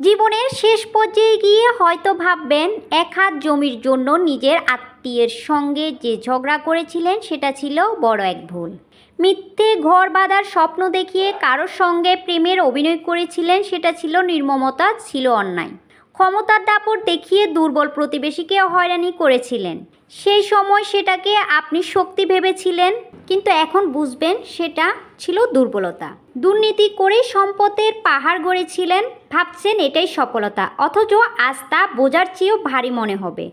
জীবনের শেষ পর্যায়ে গিয়ে হয়তো ভাববেন, এক হাত জমির জন্য নিজের আত্মীয়ের সঙ্গে যে ঝগড়া করেছিলেন সেটা ছিল বড় এক ভুল। মিথ্যে ঘর বাঁধার স্বপ্ন দেখিয়ে কারোর সঙ্গে প্রেমের অভিনয় করেছিলেন সেটা ছিল নির্মমতা, ছিল অন্যায়। ক্ষমতার দাপট দেখিয়ে দুর্বল প্রতিবেশীকে হয়রানি করেছিলেন। সেই সময় সেটাকে আপনি শক্তি ভেবেছিলেন, কিন্তু এখন বুঝবেন সেটা ছিল দুর্বলতা। দুর্নীতি করে সম্পদের পাহাড় গড়েছিলেন, ভাবছেন এটাই সফলতা, অথচ তা বোঝার চেয়েও ভারী মনে হবে।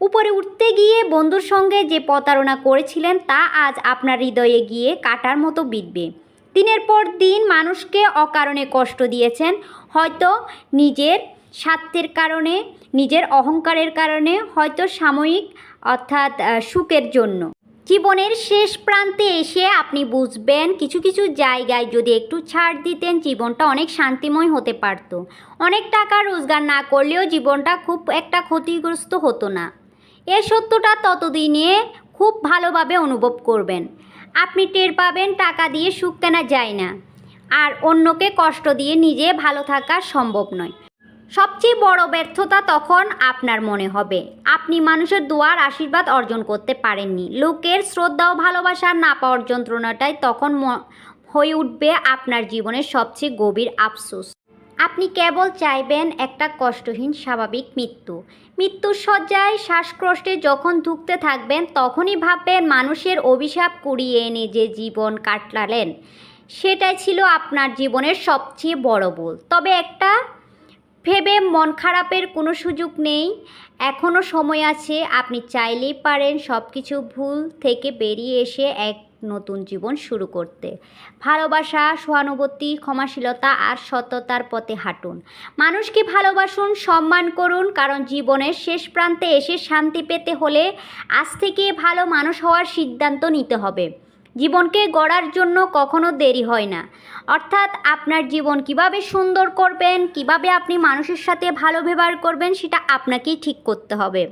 উপরে উঠতে গিয়ে বন্ধুর সঙ্গে যে প্রতারণা করেছিলেন, তা আজ আপনার হৃদয়ে গিয়ে কাটার মতো বিঁধবে। দিনের পর দিন মানুষকে অকারণে কষ্ট দিয়েছেন, হয়তো নিজের স্বার্থের কারণে, নিজের অহংকারের কারণে, হয়তো সাময়িক অর্থাৎ সুখের জন্য। জীবনের শেষ প্রান্তে এসে আপনি বুঝবেন কিছু কিছু জায়গায় যদি একটু ছাড় দিতেন, জীবনটা অনেক শান্তিময় হতে পারত। অনেক টাকা রোজগার না করলেও জীবনটা খুব একটা ক্ষতিগ্রস্ত হতো না। এ সত্যটা ততদিনে খুব ভালোভাবে অনুভব করবেন। আপনি টের পাবেন, টাকা দিয়ে সুখ কেনা যায় না। আর অন্যকে কষ্ট দিয়ে নিজে ভালো থাকা সম্ভব নয়। সবচেয়ে বড় ব্যর্থতা তখন আপনার মনে হবে। আপনি মানুষের দোয়ার আশীর্বাদ অর্জন করতে পারেননি। লোকের শ্রদ্ধা ও ভালোবাসা না পাওয়ার যন্ত্রণাটাই তখন হয়ে উঠবে আপনার জীবনের সবচেয়ে গভীর আফসোস। আপনি কেবল চাইবেন একটা কষ্টহীন, স্বাভাবিক মৃত্যু। মৃত্যুর শয্যায় শ্বাসকষ্টে যখন ধুকতে থাকবেন, তখনই ভাববেন মানুষের অভিশাপ কুড়িয়ে এনে যে জীবন কাটলালেন, সেটাই ছিল আপনার জীবনের সবচেয়ে বড় ভুল। তবে একটা ভেবে মন খারাপের কোনো সুযোগ নেই। এখনও সময় আছে, আপনি চাইলেই পারেন সব কিছু ভুল থেকে বেরিয়ে এসে এক নতুন জীবন শুরু করতে। ভালোবাসা, সহানুভূতি, ক্ষমাশীলতা আর সততার পথে হাঁটুন। মানুষকে ভালোবাসুন, সম্মান করুন, কারণ জীবনের শেষ প্রান্তে এসে শান্তি পেতে হলে আজ থেকে ভালো মানুষ হওয়ার সিদ্ধান্ত নিতে হবে। জীবনকে গড়ার জন্য কখনো দেরি হয় না। অর্থাৎ আপনার জীবন কীভাবে সুন্দর করবেন, কীভাবে আপনি মানুষের সাথে ভালো ব্যবহার করবেন, সেটা আপনাকেই ঠিক করতে হবে।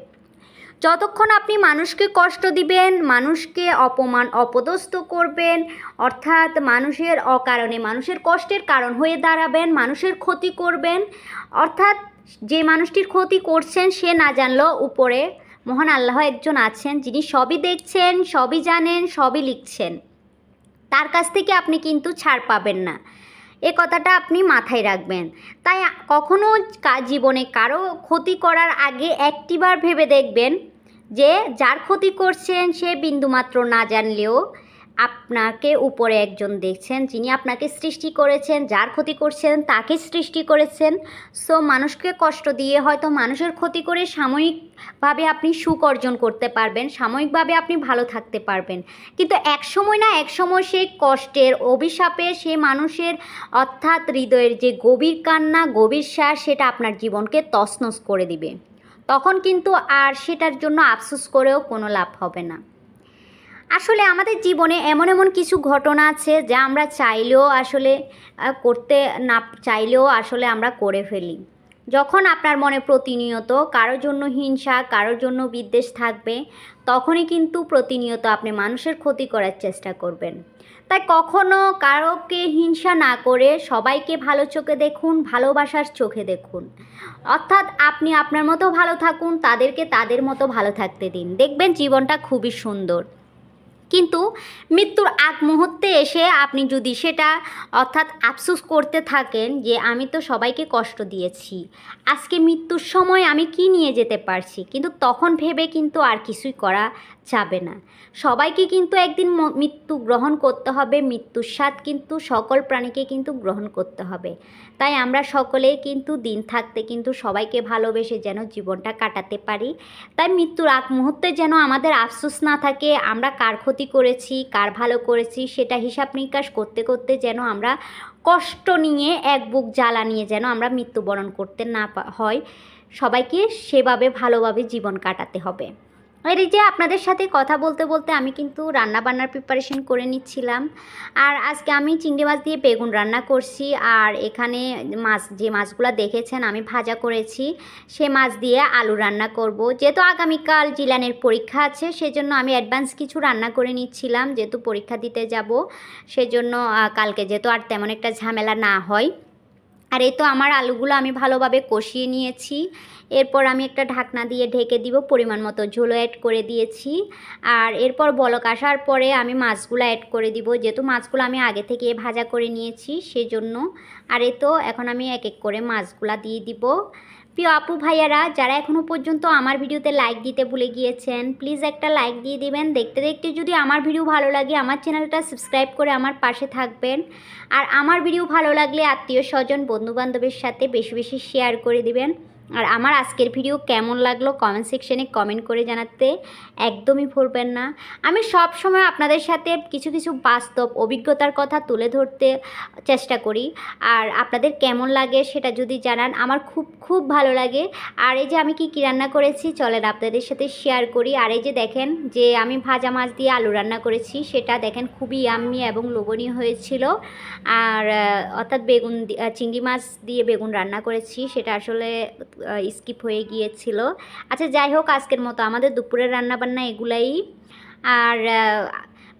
যতক্ষণ আপনি মানুষকে কষ্ট দিবেন, মানুষকে অপমান, অপদস্থ করবেন, অর্থাৎ মানুষের অকারণে, মানুষের কষ্টের কারণ হয়ে দাঁড়াবেন, মানুষের ক্ষতি করবেন, অর্থাৎ যে মানুষটির ক্ষতি করছেন সে না জানলেও উপরে মহান আল্লাহ একজন আছেন, যিনি সবই দেখছেন, সবই জানেন, সবই লিখছেন। তার কাছ থেকে আপনি কিন্তু ছাড় পাবেন না। এ কথাটা আপনি মাথায় রাখবেন। তাই কখনো জীবনে কারও ক্ষতি করার আগে একটিবার ভেবে দেখবেন যে, যার ক্ষতি করছেন সে বিন্দুমাত্র না জানলেও আপনাকে উপরে একজন দেখছেন, যিনি আপনাকে সৃষ্টি করেছেন, যার ক্ষতি করছেন, তাকে সৃষ্টি করেছেন। সো মানুষকে কষ্ট দিয়ে হয়তো মানুষের ক্ষতি করে সাময়িকভাবে আপনি সুখ অর্জন করতে পারবেন, সাময়িকভাবে আপনি ভালো থাকতে পারবেন। কিন্তু এক সময় না এক সময় সেই কষ্টের অভিশাপে সে মানুষের অর্থাৎ হৃদয়ের যে গভীর কান্না, গভীর শ্বাস, সেটা আপনার জীবনকে তছনছ করে দিবে। তখন কিন্তু আর সেটার জন্য আফসোস করেও কোনো লাভ হবে না। আসলে আমাদের জীবনে এমন এমন কিছু ঘটনা আছে যা আমরা চাইলেও আসলে করতে না, চাইলেও আসলে আমরা করে ফেলি। যখন আপনার মনে প্রতিনিয়ত কারোর জন্য হিংসা, কারোর জন্য বিদ্বেষ থাকবে, তখনই কিন্তু প্রতিনিয়ত আপনি মানুষের ক্ষতি করার চেষ্টা করবেন। তাই কখনো কারোকে হিংসা না করে সবাইকে ভালো চোখে দেখুন, ভালোবাসার চোখে দেখুন। অর্থাৎ আপনি আপনার মতো ভালো থাকুন, তাদেরকে তাদের মতো ভালো থাকতে দিন। দেখবেন জীবনটা খুবই সুন্দর। কিন্তু মৃত্যুর আগ মুহূর্তে এসে আপনি যদি সেটা অর্থাৎ আফসুস করতে থাকেন যে আমি তো সবাইকে কষ্ট দিয়েছি, আজকে মৃত্যুর সময় আমি কি নিয়ে যেতে পারছি? কিন্তু তখন ভেবে কিন্তু আর কিছুই করা যাবে না। সবাইকে কিন্তু একদিন মৃত্যু গ্রহণ করতে হবে, মৃত্যুর স্বাদ কিন্তু সকল প্রাণীকে কিন্তু গ্রহণ করতে হবে। তাই আমরা সকলেই কিন্তু দিন থাকতে কিন্তু সবাইকে ভালোবেসে যেন জীবনটা কাটাতে পারি। তাই মৃত্যুর আগ মুহূর্তে যেন আমাদের আফসোস না থাকে, আমরা কার ক্ষতি করেছি, কার ভালো করেছি, সেটা হিসাব নিকাশ করতে করতে যেন আমরা কষ্ট নিয়ে এক বুক জ্বালা নিয়ে যেন আমরা মৃত্যুবরণ করতে না হয়। সবাইকে সেভাবে, ভালোভাবে জীবন কাটাতে হবে। আর এই যে আপনাদের সাথে কথা বলতে বলতে আমি কিন্তু রান্না বান্নার প্রিপারেশন করে নিচ্ছিলাম। আর আজকে আমি চিংড়ি মাছ দিয়ে বেগুন রান্না করছি। আর এখানে মাছ, যে মাছগুলো দেখেছেন, আমি ভাজা করেছি। সে মাছ দিয়ে আলু রান্না করব। যেহেতু আগামীকাল জিলানের পরীক্ষা আছে, সেজন্য আমি অ্যাডভান্স কিছু রান্না করে নিচ্ছিলাম। যেহেতু পরীক্ষা দিতে যাব, সেজন্য কালকে যেহেতু আর তেমন একটা ঝামেলা না হয়। আর এই তো আমার আলুগুলো আমি ভালোভাবে কষিয়ে নিয়েছি। এরপর আমি একটা ঢাকনা দিয়ে ঢেকে দিব, পরিমাণ মতো ঝোলো অ্যাড করে দিয়েছি। আর এরপর বলক আসার পরে আমি মাছগুলো অ্যাড করে দিব। যেহেতু মাছগুলো আমি আগে থেকে ভাজা করে নিয়েছি, সেজন্য আর তো, এখন আমি এক এক করে মাছগুলা দিয়ে দিব। প্রিয় আপু ভাইয়ারা, যারা এখনও পর্যন্ত আমার ভিডিওতে লাইক দিতে ভুলে গিয়েছেন প্লিজ একটা লাইক দিয়ে দিবেন। দেখতে দেখতে যদি আমার ভিডিও ভালো লাগে, আমার চ্যানেলটা সাবস্ক্রাইব করে আমার পাশে থাকবেন। আর আমার ভিডিও ভালো লাগলে আত্মীয় স্বজন বন্ধুবান্ধবের সাথে বেশি বেশি শেয়ার করে দিবেন। আর আমার আজকের ভিডিও কেমন লাগল কমেন্ট সেকশানে কমেন্ট করে জানাতে একদমই ভুলবেন না। আমি সব সময় আপনাদের সাথে কিছু কিছু বাস্তব অভিজ্ঞতার কথা তুলে ধরতে চেষ্টা করি। আর আপনাদের কেমন লাগে সেটা যদি জানান, আমার খুব খুব ভালো লাগে। আর এই যে আমি কি, কী রান্না করেছি, চলেন আপনাদের সাথে শেয়ার করি। আর এই যে দেখেন যে আমি ভাজা মাছ দিয়ে আলু রান্না করেছি, সেটা দেখেন খুবই ইয়াম্মি এবং লোভনীয় হয়েছিল। আর অর্থাৎ বেগুন চিংড়ি মাছ দিয়ে বেগুন রান্না করেছি, সেটা আসলে স্কিপ হয়ে গিয়েছিল। আচ্ছা যাই হোক, আজকের মতো আমাদের দুপুরের রান্নাবান্না এগুলাই। আর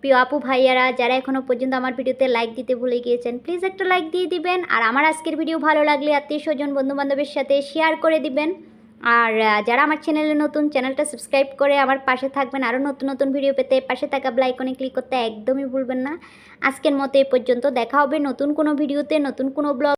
প্রিয় আপু, ভাইয়ারা, যারা এখনও পর্যন্ত আমার ভিডিওতে লাইক দিতে ভুলে গিয়েছেন প্লিজ একটা লাইক দিয়ে দিবেন। আর আমার আজকের ভিডিও ভালো লাগলে আত্মীয় স্বজন, বন্ধুবান্ধবের সাথে শেয়ার করে দিবেন। আর যারা আমার চ্যানেলে নতুন চ্যানেলটা সাবস্ক্রাইব করে আমার পাশে থাকবেন আরও নতুন নতুন ভিডিও পেতে পাশে থাকা ব্লাইকনে ক্লিক করতে একদমই ভুলবেন না। আজকের মতো এই পর্যন্ত, দেখা হবে নতুন কোনো ভিডিওতে নতুন কোনো ব্লগ